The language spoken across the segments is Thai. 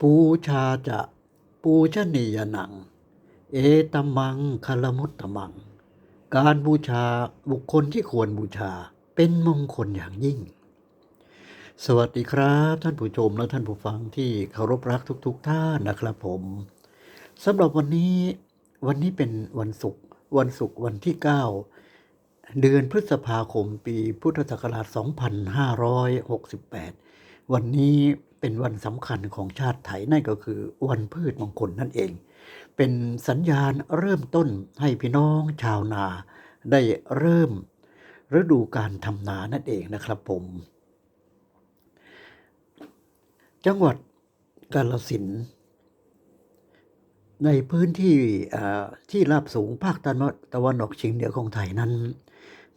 ปูชาจะปูชนียหนัง เอตมังคลมุตตมัง การบูชาบุคคลที่ควรบูชาเป็นมงคลอย่างยิ่ง สวัสดีครับ ท่านผู้ชมและท่านผู้ฟังที่เคารพรักทุกๆท่านนะครับผมสำหรับวันนี้วันนี้เป็นวันศุกร์วันศุกร์วันที่ 9 เดือนพฤษภาคมปีพุทธศักราช 2568 วันนี้ เป็นวันสำคัญของชาติไทยนั่นก็คือวันพืชมงคลนั่นเอง เป็นสัญญาณเริ่มต้นให้พี่น้องชาวนาได้เริ่มฤดูการทำนานั่นเองนะครับผม จังหวัดกาฬสินในพื้นที่ที่ราบสูงภาคตะวันตะวันออกเฉียงเหนือของไทยนั้น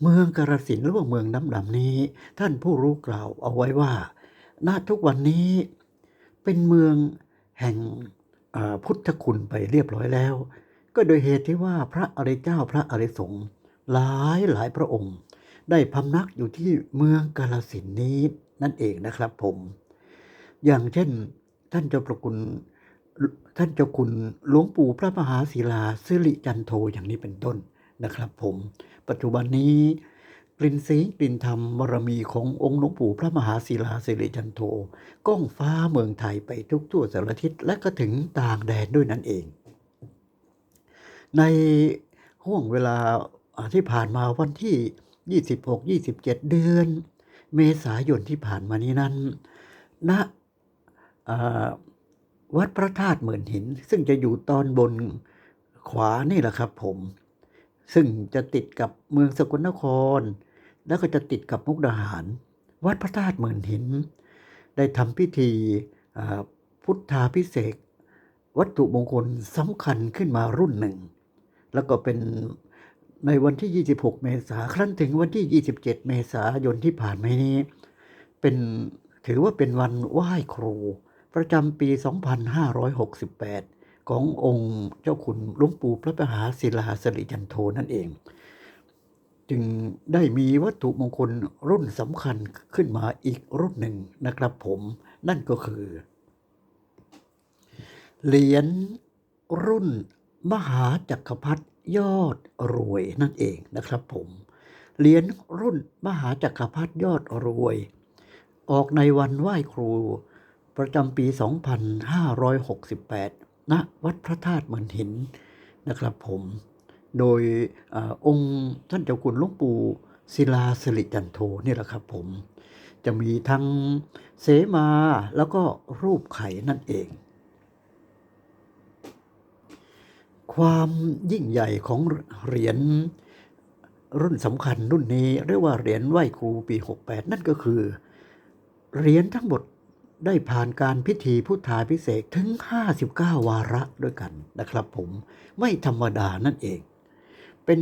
เมืองกาฬสินหรือว่าเมืองน้ำดำนี้ ท่านผู้รู้กล่าวเอาไว้ว่า ณทุกวันนี้เป็นเมืองแห่งพุทธคุณไปเรียบร้อยแล้ว ก็โดยเหตุที่ว่าพระอริยเจ้าพระอริสงฆ์หลายหลายพระองค์ ได้พำนักอยู่ที่เมืองกาฬสินนี้นั่นเองนะครับผม อย่างเช่นท่านเจ้าประคุณท่านเจ้าคุณหลวงปู่พระมหาศิลาสิริจันโทอย่างนี้เป็นต้นนะครับผม ปัจจุบันนี้ ลิ่นสีกลิ่นธรรมบารมีขององค์หลวงปู่พระมหาศิลาสิริจันโทก้องฟ้าเมืองไทยไปทุกทั่วสารทิศและก็ถึงต่างแดนด้วยนั่นเอง ในห่วงเวลาที่ผ่านมาวันที่ 26-27 เดือน เมษายนที่ผ่านมานี้นั้นณอ่าวัดพระธาตุหมื่นหิน ซึ่งจะอยู่ตอนบนขวานี่แหละครับผม ซึ่งจะติดกับเมืองสกลนคร แล้วก็จะติดกับมุกดาหาร วัดพระธาตุหมื่นหิน ได้ทำพิธีพุทธาพิเศษวัตถุมงคลสำคัญขึ้นมารุ่นหนึ่ง แล้วก็เป็นในวันที่ 26 เมษายนครั้นถึงวันที่ 27 เมษายนที่ผ่านมานี้ เป็นถือว่าเป็นวันไหว้ครู ประจำปี 2568 ขององค์เจ้าคุณหลวงปู่พระมหาศิลาสิริจันโทนั่นเอง จึงได้มีวัตถุมงคลรุ่นสำคัญขึ้นมาอีกรุ่นหนึ่งนะครับผม นั่นก็คือ เหรียญรุ่นมหาจักรพรรดิยอดรวยนั่นเองนะครับผม เหรียญรุ่นมหาจักรพรรดิยอดรวย ออกในวันไหว้ครู ประจำปี 2568 ณ วัดพระธาตุเหมือนหินนะครับผม โดยอองค์ท่านเจ้าคุณหลวงปู่ศิลาสิริจันโทนี่แหละครับผม จะมีทั้งเสมาแล้วก็รูปไข่นั่นเอง ความยิ่งใหญ่ของเหรียญรุ่นสำคัญรุ่นนี้เรียกว่าเหรียญไหว้ครูปี 68 นั่นก็คือ เหรียญทั้งหมดได้ผ่านการพิธีพุทธาพิเศษถึง 59 วาระด้วยกันนะครับผมไม่ธรรมดานั่นเอง เป็น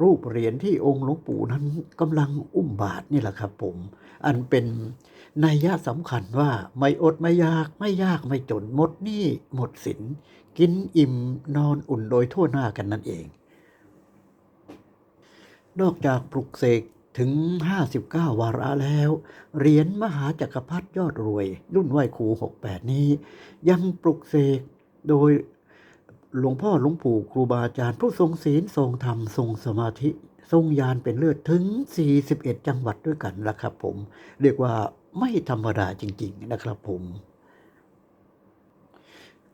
รูปเหรียญที่องค์หลวงปู่นั้นกำลังอุ้มบาทนี่แหละครับผม อันเป็นนัยยะสำคัญว่าไม่อดไม่ยากไม่ยากไม่จนหมดหนี้หมดสิน กินอิ่มนอนอุ่นโดยทั่วหน้ากันนั่นเอง นอกจากปลุกเสกถึง 59 วาระแล้ว เหรียญมหาจักรพรรดิยอดรวย รุ่นไหวครู68 นี้ ยังปลุกเสกโดย หลวงพ่อหลวงปู่ครูบาอาจารย์ผู้ทรงศีลทรงธรรมทรงสมาธิ ทรงญาณเป็นเลือดถึง 41 จังหวัดด้วยกันละครับผม เรียกว่าไม่ธรรมดาจริง ๆ นะครับผม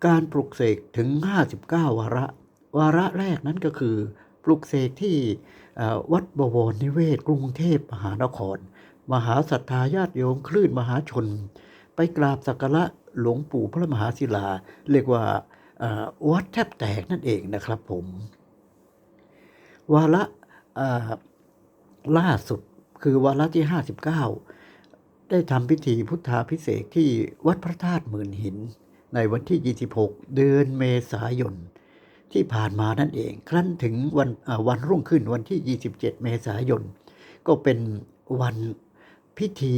การปลุกเสกถึง 59 วาระ วาระแรกนั้นก็คือ ปลุกเสกที่วัดบวรนิเวศกรุงเทพมหานคร มหาศรัทธาญาติโยมคลื่นมหาชน ไปกราบสักการะหลวงปู่พระมหาศิลา เรียกว่า วัดแทบแตกนั่นเองนะครับผม วาระล่าสุดคือวาระที่ 59 ได้ทำพิธีพุทธาพิเศษที่วัดพระธาตุหมื่นหิน ในวันที่ 26 เดือนเมษายนที่ผ่านมานั่นเอง ครั้นถึงวันวันรุ่งขึ้นวันที่ 27 เมษายน ก็เป็นวันพิธี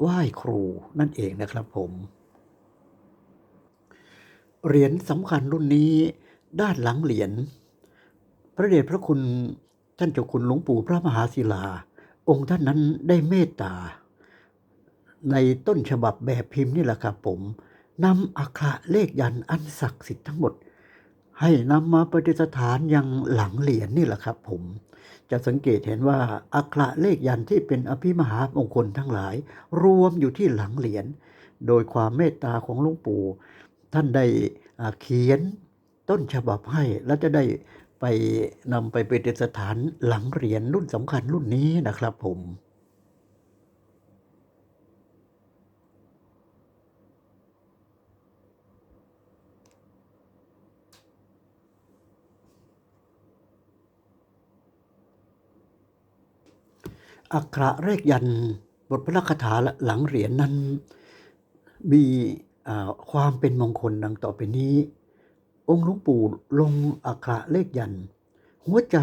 ไหว้ครูนั่นเองนะครับผม เหรียญสำคัญรุ่นนี้ด้านหลังเหรียญพระเดชพระคุณท่านเจ้าคุณหลวงปู่พระมหาศิลา องค์ท่านนั้นได้เมตตา ในต้นฉบับแบบพิมพ์นี่แหละครับผมนำอักระเลขยันอันศักดิ์สิทธิ์ทั้งหมด ให้นำมาประดิษฐานยังหลังเหรียญนี่แหละครับผม จะสังเกตเห็นว่าอักระเลขยันที่เป็นอภิมหามงคลทั้งหลาย รวมอยู่ที่หลังเหรียญโดยความเมตตาของหลวงปู่ ท่านได้เขียนต้นฉบับให้แล้วจะได้ไปนำไปเประดิษฐานหลังเหรียญรุ่นสำคัญรุ่นนี้นะครับผมอักขระเลขยันบทพระคาถาหลังเหรียญนั้นมี ความเป็นมงคลดังต่อไปนี้ องค์หลวงปู่ลงอักขระเลขยัน หัวใจ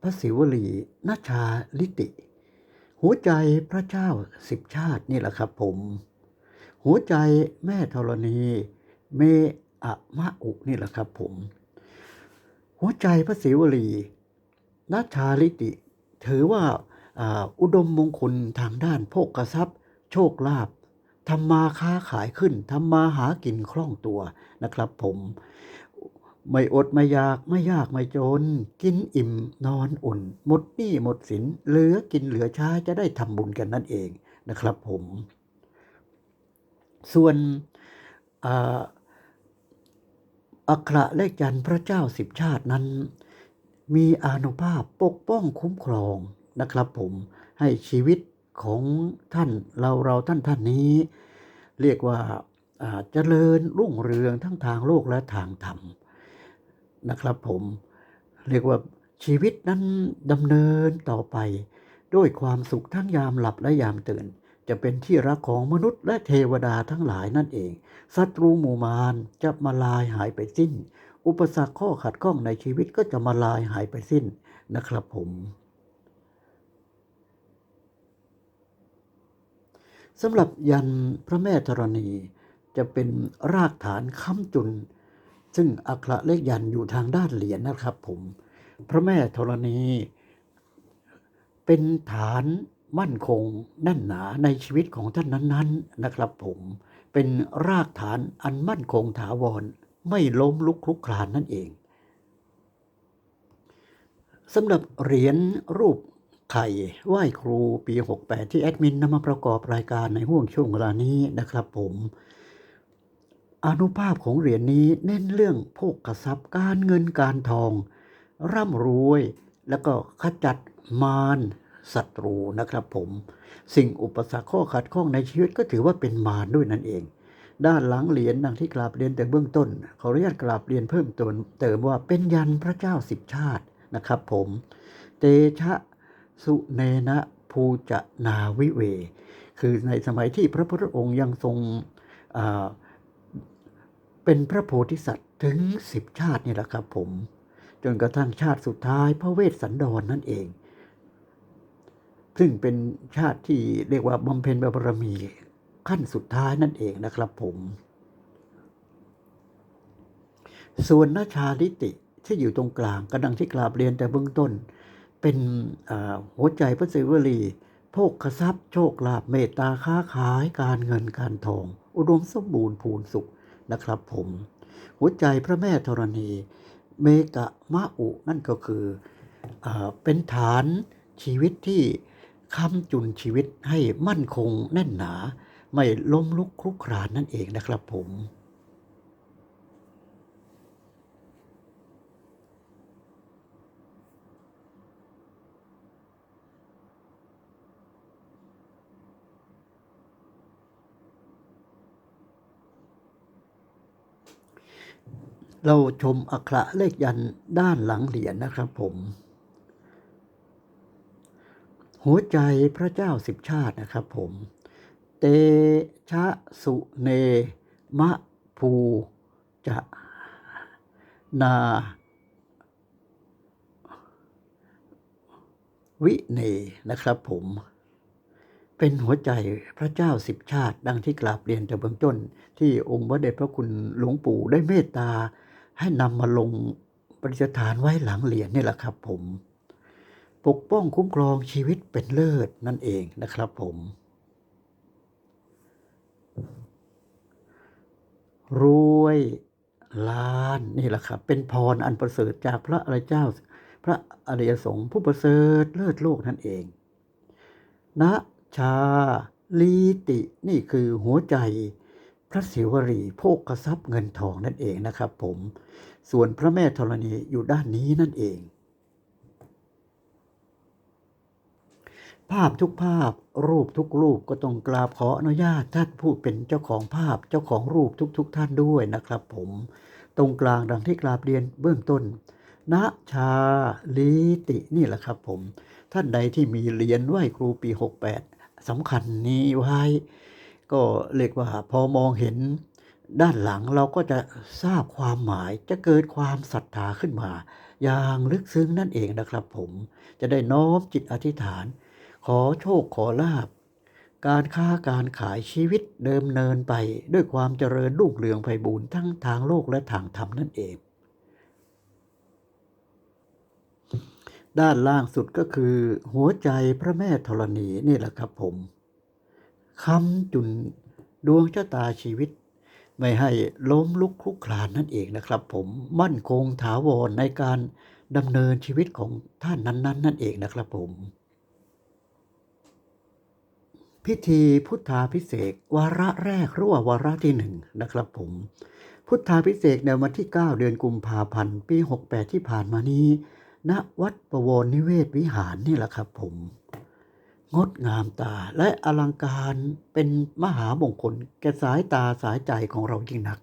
พระศิวลีนาชาลิติ หัวใจพระเจ้าสิบชาตินี่แหละครับผม หัวใจแม่ธรณี เมอะมะอุนี่แหละครับผม หัวใจพระศิวลีนาชาลิติ ถือว่าอุดมมงคลทางด้านโภคทรัพย์ โชคลาภ ทำมาค้าขายขึ้นทำมาหากินคล่องตัวนะครับ ผมไม่อดไม่อยากไม่ยากไม่จน กินอิ่มนอนอุ่น หมดหนี้หมดสินเหลือกินเหลือใช้จะได้ทำบุญกันนั่นเองนะครับ ผม ส่วนอ่าอักขระเลขยันพระเจ้าสิบชาตินั้น มีอานุภาพปกป้องคุ้มครองนะครับ ผมให้ชีวิต ของท่านเราเราท่านท่านนี้ เรียกว่าเจริญรุ่งเรืองทั้งทางโลกและทางธรรมนะครับผมเรียกว่าชีวิตนั้นดำเนินต่อไป ด้วยความสุขทั้งยามหลับและยามตื่น จะเป็นที่รักของมนุษย์และเทวดาทั้งหลายนั่นเองศัตรูหมู่มารจะมาลายหายไปสิ้น อุปสรรคข้อขัดข้องในชีวิตก็จะมาลายหายไปสิ้นนะครับผม สำหรับยันพระแม่ธรณีจะเป็นรากฐานค้ำจุน ซึ่งอักขระเลขยันอยู่ทางด้านเหรียญนะครับผม พระแม่ธรณี เป็นฐานมั่นคงแน่นหนาในชีวิตของท่านนั้นๆนะครับผม เป็นรากฐานอันมั่นคงถาวร ไม่ล้มลุกคลุกคลานนั่นเองสำหรับเหรียญรูป ไข่ไหว้ครูปี 68 ที่แอดมินนำมาประกอบรายการในห่วงช่วงเวลานี้นะครับผมอนุภาพของเหรียญนี้เน้นเรื่องโภคทรัพย์การเงินการทอง ร่ำรวย แล้วก็ขจัดมารศัตรูนะครับผม สิ่งอุปสรรคข้อขัดข้องในชีวิตก็ถือว่าเป็นมารด้วยนั่นเอง ด้านหลังเหรียญดังที่กราบเรียนแต่เบื้องต้นขออนุญาตกราบเรียนเพิ่มเติมเติมว่าเป็นยันพระเจ้าสิบชาตินะครับผม เตชะ สุเนนะภูจนาวิเว คือในสมัยที่พระพุทธองค์ยังทรงเป็นพระโพธิสัตว์ถึงสิบชาตินี่แหละครับผม จนกระทั่งชาติสุดท้ายพระเวสสันดรนนั่นเอง ซึ่งเป็นชาติที่เรียกว่าบำเพ็ญบารมีขั้นสุดท้ายนั่นเองนะครับผม ส่วนนาชาลิติที่อยู่ตรงกลางกระดังที่กราบเรียนแต่เบื้องต้น เป็นหัวใจพระศิวลีโภคทรัพย์โชคลาภเมตตาค้าขายการเงินการทอง อุดมสมบูรณ์พูนสุขนะครับ ผม หัวใจพระแม่ธรณี เมกะมะอุนั่นก็คืออเป็นฐานชีวิตที่ค้ำจุนชีวิตให้มั่นคงแน่นหนา ไม่ล้มลุกคลุกคลานนั่นเองนะครับผม เราชมอักระเลขยันด้านหลังเหรียญนะครับผม หัวใจพระเจ้าสิบชาตินะครับผม เตชะสุเน มะภูจะนา วิเนนะครับผม เป็นหัวใจพระเจ้าสิบชาติ ดังที่กราบเรียนแต่เบื้องต้น ที่องค์พระเดชพระคุณหลวงปู่ได้เมตตา ให้นำมาลงประดิษฐานไว้หลังเหรียญนี่แหละครับผม ปกป้องคุ้มครองชีวิตเป็นเลิศนั่นเองนะครับผม รวยล้านนี่แหละครับ เป็นพรอันประเสริฐจากพระอริยเจ้า พระอริยสงฆ์ผู้ประเสริฐเลิศโลกนั่นเองนะชาลีตินี่คือหัวใจ พระศิวรีโภคทรัพย์เงินทองนั่นเองนะครับผม ส่วนพระแม่ธรณีอยู่ด้านนี้นั่นเอง ภาพทุกภาพรูปทุกรูปก็ต้องกราบขออนุญาตท่านผู้เป็นเจ้าของภาพเจ้าของรูปทุกๆทท่านด้วยนะครับผม ตรงกลางดังที่กราบเรียนเบื้องต้นณชาลีตินี่แหละครับผม ท่านใดที่มีเหรียญไหว้ครูปี 68สำคัญนี้ไว้ ก็เรียกว่าพอมองเห็นด้านหลังเราก็จะทราบความหมายจะเกิดความศรัทธาขึ้นมา อย่างลึกซึ้งนั่นเองนะครับผมจะได้น้อมจิตอธิษฐาน ขอโชคขอลาบ การค้าการขายชีวิตเดิมเนินไปด้วยความเจริญรุ่งเรืองไพบูรณ์ทั้งทางโลกและทางธรรมนั่นเอง ด้านล่างสุดก็คือ หัวใจพระแม่ธรณีนี่แหละครับผม คำจุนดวงชะตาชีวิต ไม่ให้ล้มลุกคลุกคลานนั่นเองนะครับ ผมมั่นคงถาวรในการดำเนินชีวิตของท่านนั้นๆนั่นเองนะครับผม พิธีพุทธาพิเศษวาระแรกหรือว่าวาระที่หนึ่งนะครับผม พุทธาพิเศษในวันที่ 9 เดือนกุมภาพันธ์ปี 68 ที่ผ่านมานี้ณวัดประวรนิเวศวิหารนี่แหละครับผม งดงามตาและอลังการเป็นมหามงคลแก่สายตาสายใจของเรายิ่งนัก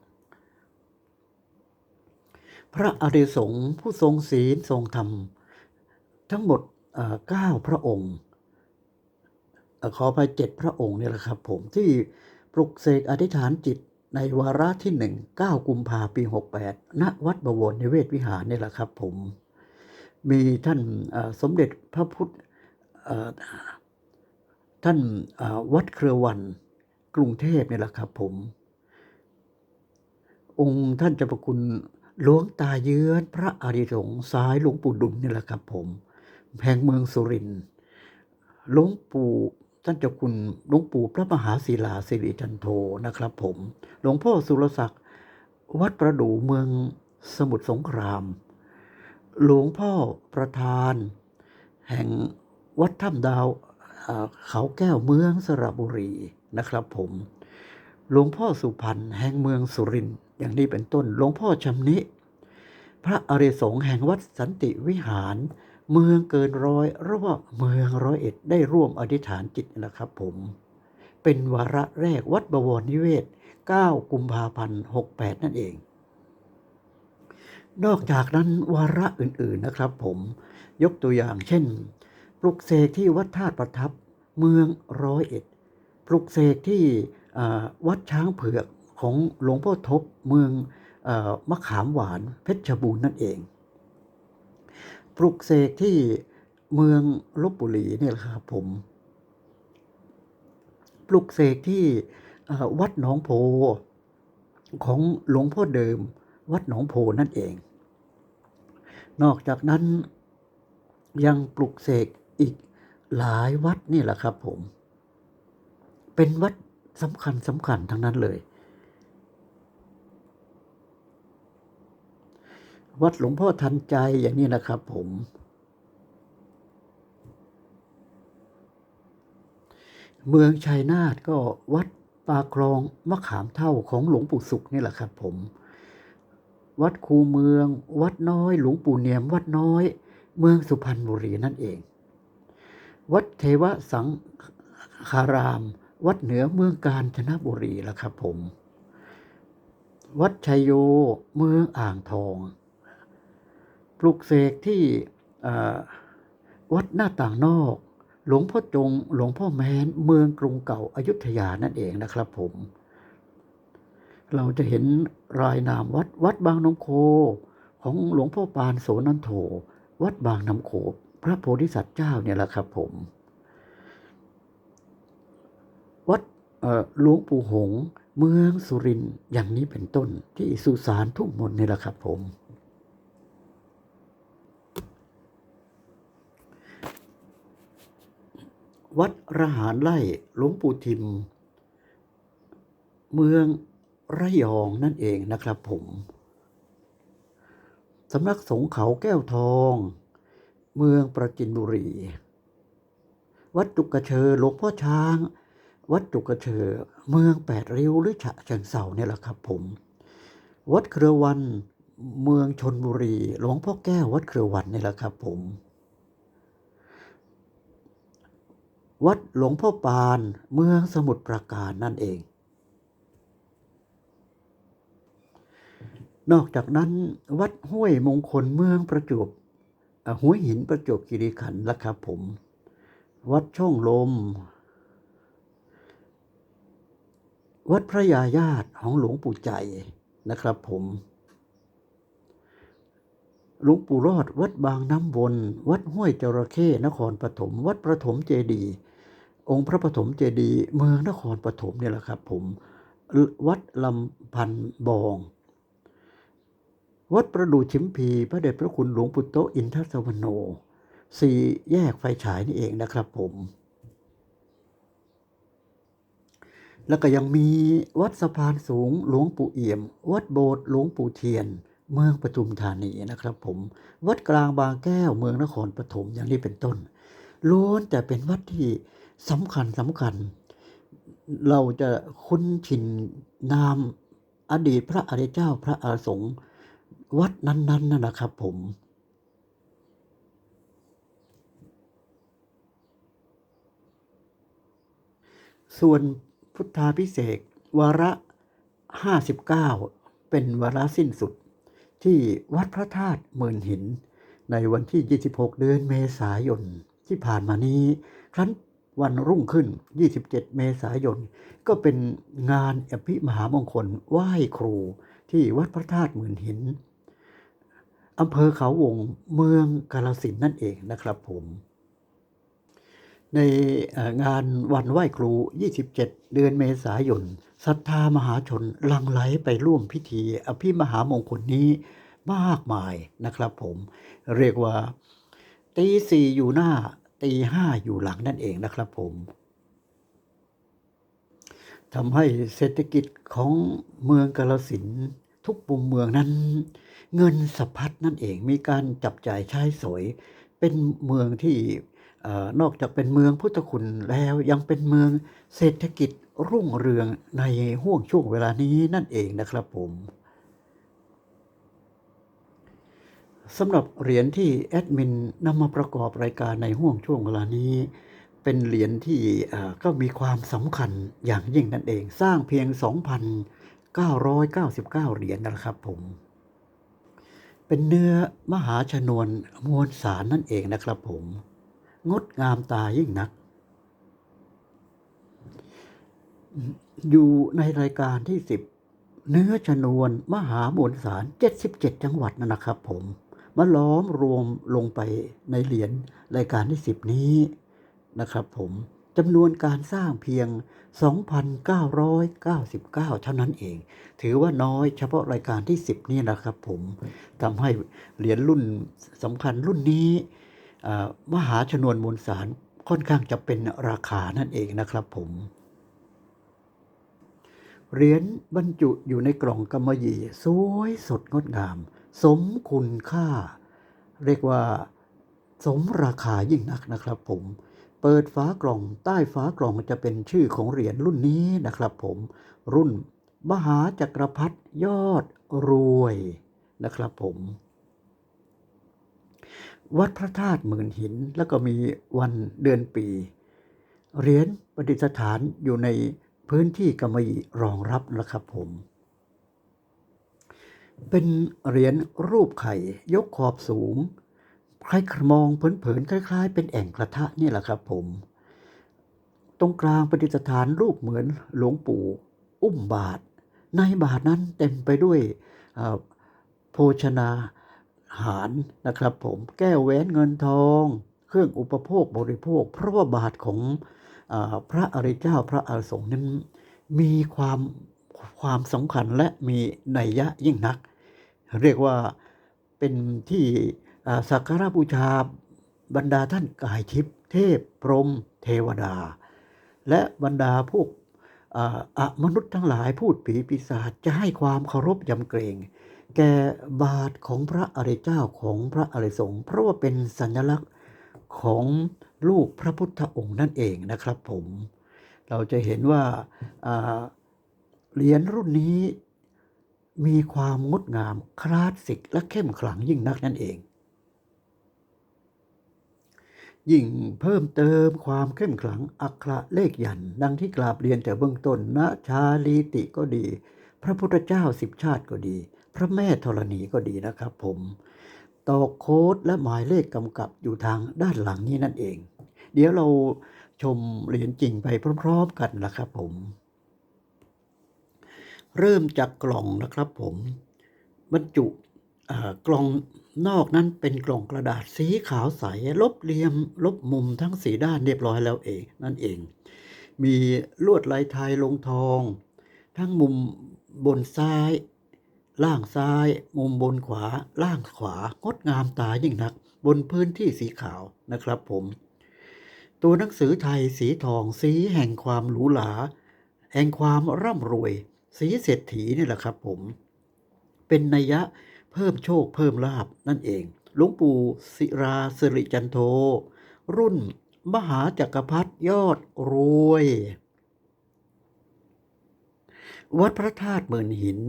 พระอริสงฆ์ผู้ทรงศีลทรงธรรม ทั้งหมดเอ่อ9พระองค์เอ่อขอไปเจ็ดพระองค์เนี่ยแหละครับผมที่ปลุกเสกอธิษฐานจิตในวาระที่หนึ่ง9กุมภาปี68ณวัดบวรนิเวศวิหารเนี่ยแหละครับผม มีท่านสมเด็จพระพุทธ ท่านวัดเครือวันกรุงเทพเนี่ยแหละครับผม องค์ท่านเจ้าประคุณหลวงตาเยือนพระอริสงฆ์สายหลวงปู่ดุลนี่แหละครับผมแห่งเมืองสุรินทร์หลวงปู่ท่านเจ้าคุณหลวงปู่พระมหาศิลาสิริจันโทนะครับ ผมหลวงพ่อสุรศักดิ์วัดประดู่เมืองสมุทรสงคราม หลวงพ่อประธาน แห่งวัดถ้ำดาว เขาแก้วเมืองสระบุรีนะครับผมหลวงพ่อสุพรรณแห่งเมืองสุรินต์อย่างนี้เป็นต้นหลวงพ่อชำนิ พระอริสงฆ์แห่งวัดสันติวิหาร เมืองเกินร้อยหรือว่าเมืองร้อยเอ็ดได้ร่วมอธิษฐานจิตนะครับผม เป็นวาระแรกวัดบวรนิเวศ 9 กุมภาพันธ์68 นั่นเอง นอกจากนั้นวาระอื่นๆนะครับผมยกตัวอย่างเช่น ปลุกเสกที่วัดธาตุประทับเมืองร้อยเอ็ด ปลุกเสกที่วัดช้างเผือกของหลวงพ่อทบเมืองอมะขามหวานเพชรบูรณ์นั่นเอง ปลุกเสกที่เมืองลบบุรีเนี่ยแหละครับผม ปลุกเสกที่วัดหนองโพของหลวงพ่อเดิม วัดหนองโพนั่นเอง นอกจากนั้นยังปลุกเสก อีกหลายวัดนี่แหละครับผม เป็นวัดสำคัญสำคัญทั้งนั้นเลย วัดหลวงพ่อทันใจอย่างนี้นะครับผมเมืองชัยนาทก็วัดปาคลองมะขามเท่าของหลวงปู่สุขนี่แหละครับผม วัดคูเมือง วัดน้อย หลวงปู่เนียม วัดน้อย เมืองสุพรรณบุรีนั่นเอง วัดเทวสังคาราม วัดเหนือเมืองกาญจนบุรีละครับผม วัดชัยโยเมืองอ่างทอง ปลุกเสกที่วัดหน้าต่างนอก หลวงพ่อจง หลวงพ่อแม้น เมืองกรุงเก่าอายุทยานั่นเองนะครับผม เราจะเห็นรายนามวัดวัดบางน้ำโค ของหลวงพ่อปานโสนันโถ วัดบางน้ำโข ระโพธิสัตว์เจ้าเนี่ยแหละครับผม วัดหลวงปู่หง เมืองสุรินอย่างนี้เป็นต้นที่สุสานทุ่งมนต์นี่แหละครับผม วัดระหารไล่หลวงปู่ทิม เมืองระยองนั่นเองนะครับผมสำนักสงเขาแก้วทอง เมืองประจินบุรี วัดจุกกระเชอหลวงพ่อช้าง วัดจุกกระเชอเมืองแปดริ้วหรือฉะเชิงเซาเนี่ยแหละครับผม วัดเครือวันเมืองชนบุรี หลวงพ่อแก้ววัดเครือวันนี่แหละครับผม วัดหลวงพ่อปานเมืองสมุทรปราการนั่นเอง นอกจากนั้น วัดห้วยมงคลเมืองประจวบ หัวหินประจวบคีรีขันธ์ละครับผม วัดช่องลม วัดพระยาญาติของหลวงปู่ใจนะครับผมหลวงปู่รอด วัดบางน้ำวน วัดห้วยจระเข้นครปฐมวัดประถมเจดีองค์พระปฐมเจดีเมืองนครปฐมเนี่ยแหละครับผม วัดลำพันบอง วัดประดู่ชิมพี พระเดชพระคุณหลวงปู่โตอินทสวโนสี่แยกไฟฉายนี่เองนะครับผม แล้วก็ยังมีวัดสะพานสูงหลวงปู่เอี่ยม วัดโบสถ์หลวงปู่เทียน เมืองปทุมธานีนะครับผม วัดกลางบางแก้วเมืองนครปฐมอย่างนี้เป็นต้นล้วนแต่เป็นวัดที่สำคัญสำคัญ เราจะคุ้นชินนามอดีตพระอริยเจ้าพระอาสงฆ์ วัดนั้นๆนั่นนะครับผม ส่วนพุทธาพิเศษวาระ59เป็นวาระสิ้นสุดที่วัดพระธาตุเมือนหิน ในวันที่ 26 เดือนเมษายนที่ผ่านมานี้ ครั้นวันรุ่งขึ้น 27 เมษายน ก็เป็นงานอภิมหามงคลไหว้ครูที่วัดพระธาตุเมือนหิน อำเภอเขาวงเมืองกาลสินนั่นเองนะครับผม ในงานวันไหว้ครู 27 เดือนเมษายนศรัทธามหาชนลังไหลไปร่วมพิธี อภิมหามงคลนี้มากมายนะครับผม เรียกว่าตีสี่อยู่หน้าตีห้าอยู่หลังนั่นเองนะครับผมทำให้เศรษฐกิจของเมืองกาลสินทุกมุมเมืองนั้น เงินสะพัดนั่นเองมีการจับจ่ายใช้สอยเป็นเมืองที่นอกจากเป็นเมืองพุทธคุณแล้วยังเป็นเมืองเศรษฐกิจรุ่งเรืองในห่วงช่วงเวลานี้นั่นเองนะครับผมสำหรับเหรียญที่แอดมินนำมาประกอบรายการในห่วงช่วงเวลานี้ เป็นเหรียญที่ก็มีความสำคัญอย่างยิ่งนั่นเอง สร้างเพียง 2,999 เหรียญนะครับผม เป็นเนื้อมหาชนวนมวลสารนั่นเองนะครับผม งดงามตายิ่งนัก อยู่ในรายการที่10เนื้อชนวนมหามวลสาร77จังหวัดนั่นนะครับผม มาล้อมรวมลงไปในเหรียญรายการที่10นี้นะครับผม จำนวนการสร้างเพียง 2,999 เท่านั้นเอง ถือว่าน้อยเฉพาะรายการที่ 10 นี่นะครับผมทำให้เหรียญรุ่นสำคัญรุ่นนี้มหาชนวนมวลสารค่อนข้างจะเป็นราคานั่นเองนะครับผมเหรียญบรรจุอยู่ในกล่องกำมะหยี่สวยสดงดงาม สมคุณค่า เรียกว่า สมราคายิ่งนักนะครับผม ปิดฝากล่องใต้ฝากล่องจะเป็นชื่อของเหรียญรุ่นนี้นะครับผม รุ่นมหาจักรพรรดิยอดรวยนะครับผม วัดพระธาตุหมื่นหินแล้วก็มีวันเดือนปี เหรียญประดิษฐานอยู่ในพื้นที่กำมะหยี่รองรับนะครับผม เป็นเหรียญรูปไข่ยกขอบสูง ใครมองเผินๆคล้าย ๆ เป็นแอ่งกระทะนี่แหละครับผม ตรงกลางประดิษฐานรูปเหมือนหลวงปู่ อุ้มบาท ในบาทนั้นเต็มไปด้วยโภชนาหารนะครับ ผมแก้วแหวนเงินทอง เครื่องอุปโภคบริโภค เพราะว่าบาทของอพระอริยเจ้าพระอรสงฆ์นั้นมีความความสำคัญและมีนัยยะยิ่งนัก เรียกว่าเป็นที่ สักการะบูชาบรรดาท่านกายทิพย์เทพพรหมเทวดา และบรรดาพวกอมนุษย์ทั้งหลายพูดผีปีศาจจะให้ความเคารพยำเกรง แก่บาทของพระอริยเจ้าของพระอริยสงฆ์เพราะว่าเป็นสัญลักษณ์ของลูกพระพุทธองค์นั่นเองนะครับผม เราจะเห็นว่าเหรียญรุ่นนี้มีความงดงามคลาสสิกและเข้มขลังยิ่งนักนั่นเอง ยิ่งเพิ่มเติมความเข้มขลังอักขระเลขยัน ดังที่กราบเรียนแต่เบื้องต้นนะชาลีติก็ดี พระพุทธเจ้าสิบชาติก็ดี พระแม่ธรณีก็ดีนะครับผมตอกโค้ดและหมายเลขกำกับอยู่ทางด้านหลังนี้นั่นเอง เดี๋ยวเราชมเหรียญจริงไปพร้อมๆกันนะครับผม เริ่มจากกล่องนะครับผมบรรจุ กล่องนอกนั้นเป็นกล่องกระดาษสีขาวใส ลบเหลี่ยม ลบมุมทั้งสีด้านเรียบร้อยแล้วเองนั่นเอง มีลวดลายไทยลงทอง ทั้งมุมบนซ้าย ล่างซ้าย มุมบนขวา ล่างขวางดงามตายิ่งนัก บนพื้นที่สีขาวนะครับผม ตัวหนังสือไทยสีทองสีแห่งความหรูหรา แห่งความร่ำรวย สีเศรษฐีนี่แหละครับผม เป็นนัยยะ พิ่มโชคเพิ่มลาบนั่นเองหลวงปู่ศิราสิริจันโท รุ่นมหาจักรพรรดิยอดรวย วัดพระธาตุเมือนหิน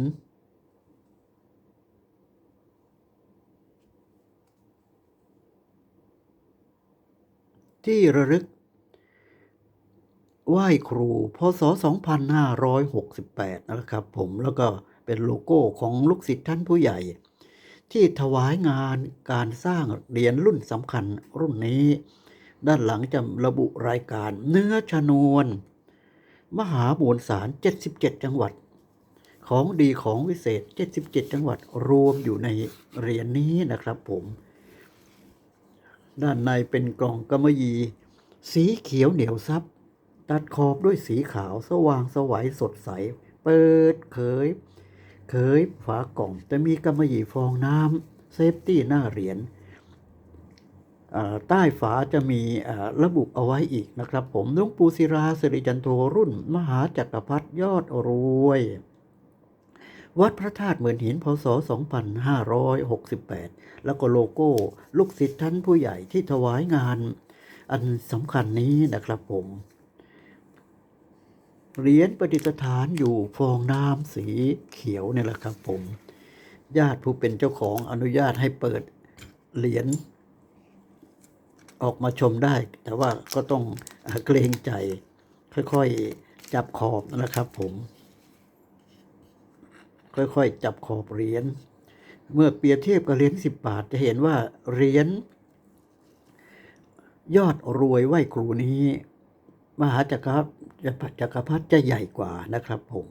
ที่ระลึก ไหว้ครูพศ 2568 นะครับผมแล้วก็เป็นโลโก้ของลูกศิษย์ท่านผู้ใหญ่ ที่ถวายงานการสร้างเหรียญรุ่นสำคัญรุ่นนี้ ด้านหลังจะระบุรายการเนื้อชนวน มหามวลสาร 77 จังหวัด ของดีของวิเศษ 77 จังหวัดรวมอยู่ในเหรียญนี้นะครับผม ด้านในเป็นกล่องกำมะหยี่สีเขียวเหนียวซับ ตัดขอบด้วยสีขาวสว่างสวัยสดใส เปิดเผย เผยฝากล่องจะมีกำมะหยี่ฟองน้ำเซฟตี้หน้าเหรียญใต้ฝาจะมีระบุเอาไว้อีกนะครับ ผมลวงปูศิราสิริจันโทรุ่น มหาจักรพรรดิยอดรวย วัดพระธาตุเหมือนหินพศ 2568 แล้วก็โลโก้ ลูกศิษย์ท่านผู้ใหญ่ที่ถวายงาน อันสำคัญนี้นะครับผม เหรียญประดิษฐานอยู่ฟองน้ำสีเขียวเนี่ยแหละครับผม ญาติผู้เป็นเจ้าของอนุญาตให้เปิดเหรียญออกมาชมได้ แต่ว่าก็ต้องเกรงใจ ค่อยๆจับขอบนะครับผม ค่อยๆจับขอบเหรียญเมื่อเปรียบเทียบกับเหรียญสิบบาท จะเห็นว่าเหรียญยอดรวยไหวครูนี้ มหาจักรพรรดิจักรพรรดิจะใหญ่กว่านะครับผม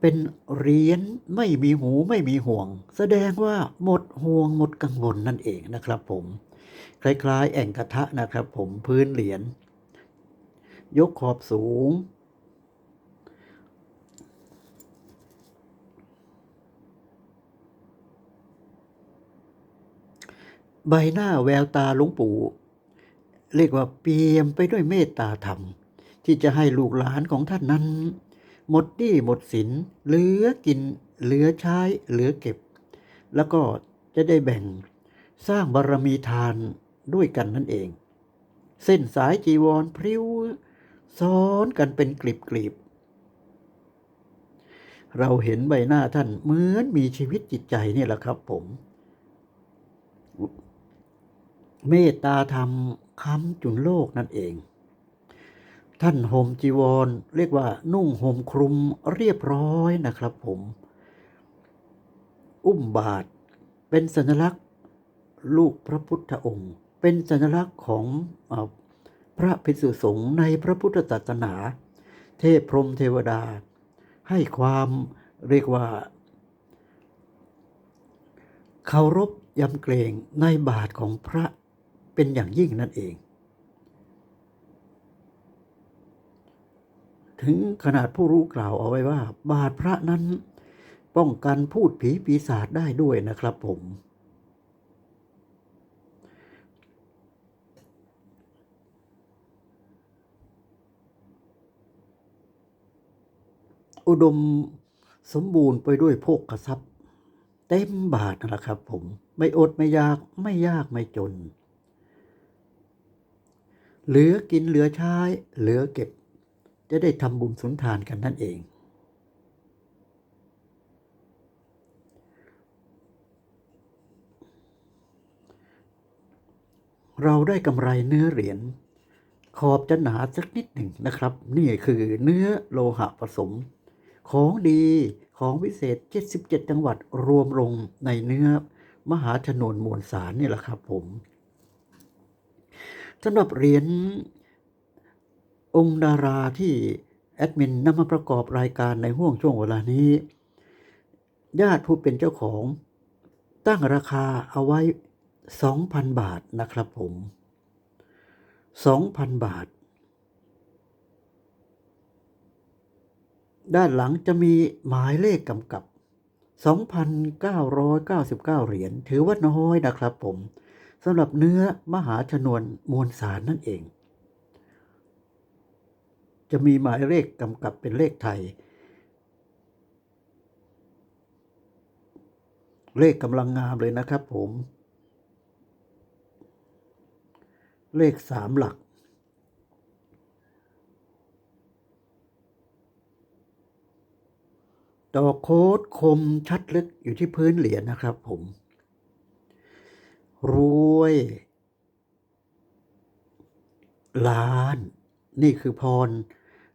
เป็นเหรียญไม่มีหูไม่มีห่วง แสดงว่าหมดห่วงหมดกังวลนั่นเองนะครับผม คล้ายๆ แอ่งกระทะนะครับผมพื้นเหรียญยกขอบสูงใบหน้าแววตาหลวงปู่ เรียกว่าเปี่ยมไปด้วยเมตตาธรรม ที่จะให้ลูกหลานของท่านนั้น หมดหนี้หมดสินเหลือกินเหลือใช้เหลือเก็บ แล้วก็จะได้แบ่งสร้างบารมีทานด้วยกันนั่นเอง เส้นสายจีวรพริ้วซ้อนกันเป็นกลีบกลีบๆเราเห็นใบหน้าท่านเหมือนมีชีวิตจิตใจนี่แหละครับผม เมตตาธรรม ค้ำจุนโลกนั่นเอง ท่านห่มจีวร เรียกว่านุ่งห่มคลุมเรียบร้อยนะครับผม อุ้มบาทเป็นสัญลักษณ์ลูกพระพุทธองค์ เป็นสัญลักษณ์ของอพระภิกษุสงฆ์ในพระพุทธศาสนา เทพพรหมเทวดา ให้ความเรียกว่าเคารพยำเกรงในบาทของพระ เป็นอย่างยิ่งนั่นเอง ถึงขนาดผู้รู้กล่าวเอาไว้ว่า บาทพระนั้นป้องกันพูดผีปีศาจได้ด้วยนะครับผม อุดมสมบูรณ์ไปด้วยโภคกระซับเต็มบาทนะครับผม ไม่อดไม่ยากไม่ยากไม่จน เหลือกินเหลือใช้เหลือเก็บ จะได้ทำบุญสุนทานกันนั่นเอง เราได้กำไรเนื้อเหรียญขอบจะหนาสักนิดหนึ่งนะครับ นี่คือเนื้อโลหะผสม ของดีของวิเศษ 77 จังหวัดรวมลงในเนื้อมหาชนวนมวลสารนี่แหละครับผม สำหรับเหรียญองค์ดาราที่แอดมินนำมาประกอบรายการในห่วงช่วงเวลานี้ ญาติผู้เป็นเจ้าของ ตั้งราคาเอาไว้ 2,000 บาทนะครับผม 2,000 บาท ด้านหลังจะมีหมายเลขกำกับ 2,999 เหรียญถือว่าน้อยนะครับผม สำหรับเนื้อมหาชนวนมวลสารนั่นเอง จะมีหมายเลขกำกับเป็นเลขไทย เลขกำลังงามเลยนะครับผม เลขสามหลักดอกโค้ดคมชัดลึกอยู่ที่พื้นเหรียญนะครับผม รวย ล้าน นี่คือพร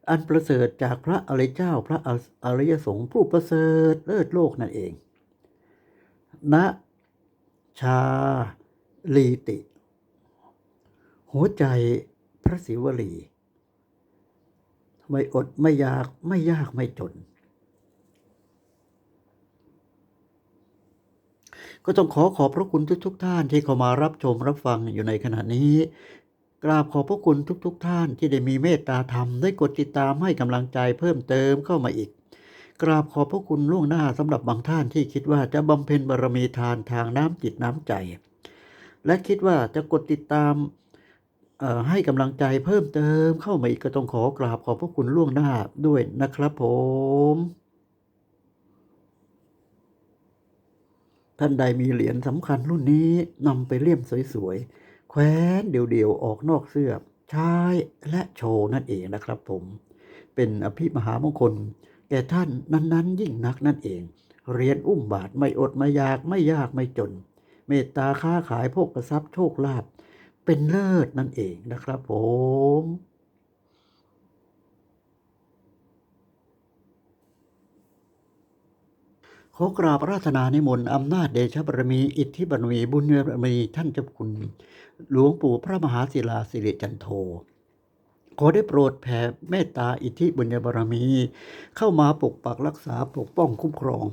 อันประเสริฐจากพระอริยเจ้าพระอริยสงฆ์ผู้ประเสริฐเลิศโลกนั่นเองณชาลีติ หัวใจพระศิวลี ไม่อดไม่อยากไม่ยากไม่จน ก็ต้องขอขอบพระคุณทุกๆทท่านที่เข้ามารับชมรับฟังอยู่ในขณะนี้ กราบขอบพระคุณทุกๆทท่านที่ได้มีเมตตาธรรมได้กดติดตามให้กำลังใจเพิ่มเติมเข้ามาอีก กราบขอบพระคุณล่วงหน้าสำหรับบางท่านที่คิดว่าจะบำเพ็ญบารมีทานทางน้ำจิตน้ำใจ และคิดว่าจะกดติดตามให้กำลังใจเพิ่มเติมเข้ามาอีกก็ต้องขอกราบขอบพระคุณล่วงหน้าด้วยนะครับผม ท่านใดมีเหรียญสำคัญรุ่นนี้นำไปเลี่ยมสวยๆแคว้นเดี่ยวๆ ออกนอกเสื้อใช้และโชว์นั่นเองนะครับผม เป็นอภิมหามงคล แก่ท่านนั้นๆ ยิ่งนักนั่นเองเหรียนอุ้มบาทไม่อดไม่อยากไม่ยากไม่จน เมตตาค้าขายโภคทรัพย์โชคลาภเป็นเลิศนั่นเองนะครับผม ขอกราบราธนานิมนต์อำนาจเดชบารมี อิทธิบารมี บุญบารมี ท่านเจ้าคุณ หลวงปู่พระมหาศิลาสิริจันโท ขอได้โปรดแผ่เมตตาอิทธิบุญบารมี เข้ามาปกปักรักษาปกป้องคุ้มครอง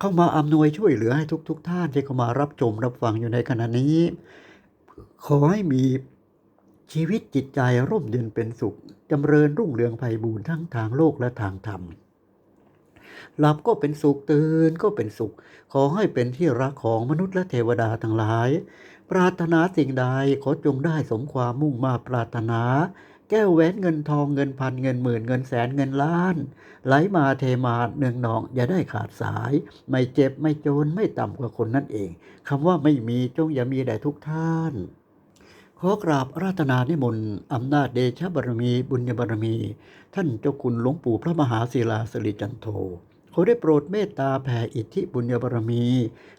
เข้ามาอำนวยช่วยเหลือให้ทุก ๆทท่านที่เข้ามารับชมรับฟังอยู่ในขณะนี้ ขอให้มีชีวิตจิตใจร่มเย็นเป็นสุขจำเริญรุ่งเรืองไพบูรณ์ทั้งทางโลกและทางธรรม หลับก็เป็นสุขตื่นก็เป็นสุข ขอให้เป็นที่รักของมนุษย์และเทวดาทั้งหลาย ปรารถนาสิ่งใดขอจงได้สมความมุ่งมาปรารถนา แก้วแหวนเงินทองเงินพันเงินหมื่นเงินแสนเงินล้าน ไหลมาเทมาเนืองนองอย่าได้ขาดสาย ไม่เจ็บไม่จนไม่ต่ำกว่าคนนั่นเองคำว่าไม่มีจงอย่ามีแด่ทุกท่าน ขอกราบราตนานิมนต์อำนาจเดชบารมีบุญญบารมี ท่านเจ้าคุณหลวงปู่พระมหาศิลาสริจันโทขอได้โปรดเมตตาแผ่อิทธิบุญญบารมี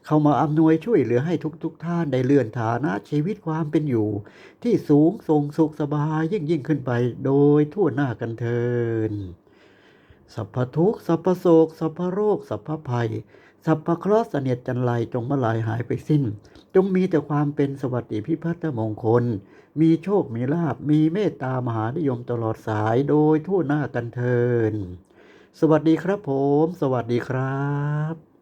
เข้ามาอำนวยช่วยเหลือให้ทุกๆทท่านได้เลื่อนฐานะชีวิตความเป็นอยู่ ที่สูงส่งสุขสบายยิ่งยิ่งขึ้นไปโดยทั่วหน้ากันเทินสัพพทุกสัพพโศกสัพพโรคสัพพภัย สัพพเคราะห์เสนียดจันไรจงมาลายหายไปสิ้น จงมีแต่ความเป็นสวัสดิพิพัฒนมงคล มีโชคมีลาบมีเมตตามหานิยมตลอดสายโดยทั่วหน้ากันเทิน สวัสดีครับผม สวัสดีครับ